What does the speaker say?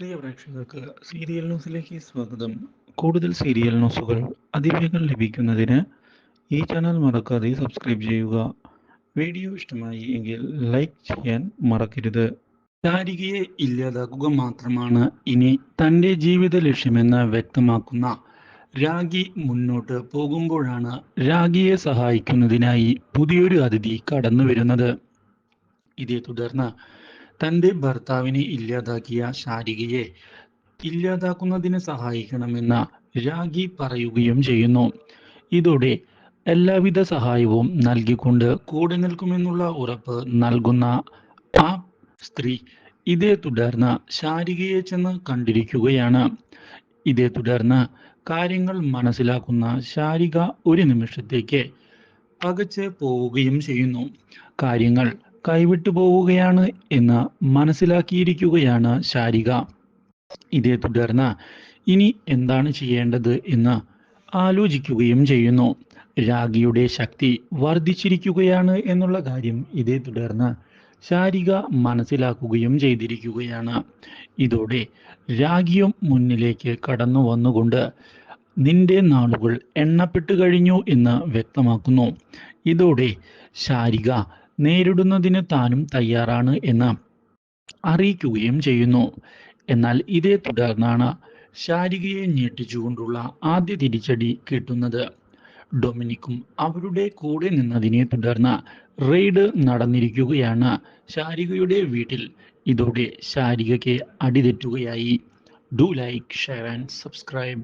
പ്രിയ പ്രേക്ഷകർക്ക് സീരിയൽ ന്യൂസിലേക്ക് സ്വാഗതം. കൂടുതൽ സീരിയൽ ന്യൂസുകൾ അതിവേഗം ലഭിക്കുന്നതിന് ഈ ചാനൽ മറക്കാതെ സബ്സ്ക്രൈബ് ചെയ്യുക. വീഡിയോ ഇഷ്ടമായി എങ്കിൽ ലൈക്ക് ചെയ്യാൻ മറക്കരുത്. ശാരികയെ ഇല്ലാതാക്കുക മാത്രമാണ് ഇനി തന്റെ ജീവിത ലക്ഷ്യമെന്ന് വ്യക്തമാക്കുന്ന രാഗി മുന്നോട്ട് പോകുമ്പോഴാണ് രാഗിയെ സഹായിക്കുന്നതിനായി പുതിയൊരു അതിഥി കടന്നു വരുന്നത് ഇതേ തുടർന്ന് തന്റെ ഭർത്താവിനെ ഇല്ലാതാക്കിയ ശാരികയെ ഇല്ലാതാക്കുന്നതിന് സഹായിക്കണമെന്ന് രാഗി പറയുകയും ചെയ്യുന്നു. ഇതോടെ എല്ലാവിധ സഹായവും നൽകിക്കൊണ്ട് കൂടെ നിൽക്കുമെന്നുള്ള ഉറപ്പ് നൽകുന്ന ആ സ്ത്രീ ഇതേ തുടർന്ന് ശാരികയെ ചെന്ന് കണ്ടിരിക്കുകയാണ്. ഇതേ തുടർന്ന് കാര്യങ്ങൾ മനസ്സിലാക്കുന്ന ശാരിക ഒരു നിമിഷത്തേക്ക് പകച്ച് പോവുകയും ചെയ്യുന്നു. കാര്യങ്ങൾ കൈവിട്ടു പോവുകയാണ് എന്ന് മനസ്സിലാക്കിയിരിക്കുകയാണ് ശാരിക. ഇതേ തുടർന്ന് ഇനി എന്താണ് ചെയ്യേണ്ടത് എന്ന് ആലോചിക്കുകയും ചെയ്യുന്നു. രാഗിയുടെ ശക്തി വർദ്ധിച്ചിരിക്കുകയാണ് എന്നുള്ള കാര്യം ഇതേ തുടർന്ന് ശാരിക മനസ്സിലാക്കുകയും ചെയ്തിരിക്കുകയാണ്. ഇതോടെ രാഗിയും മുന്നിലേക്ക് കടന്നു വന്നുകൊണ്ട് നിന്റെ നാളുകൾ എണ്ണപ്പെട്ടു കഴിഞ്ഞു എന്ന് വ്യക്തമാക്കുന്നു. ഇതോടെ ശാരിക നേരിടുന്നതിന് താനും തയ്യാറാണ് എന്ന് അറിയിക്കുകയും ചെയ്യുന്നു. എന്നാൽ ഇതേ തുടർന്നാണ് ശാരികയെ ഞെട്ടിച്ചുകൊണ്ടുള്ള ആദ്യ തിരിച്ചടി കിട്ടുന്നത്. ഡൊമിനിക്കും അവരുടെ കൂടെ നിന്നതിനെ തുടർന്ന് റെയ്ഡ് നടന്നിരിക്കുകയാണ്. ശാരികയുടെ വീട്ടിൽ ഇതോടെ ശാരികയ്ക്ക് അടിതെറ്റുകയായി. Do like share and subscribe.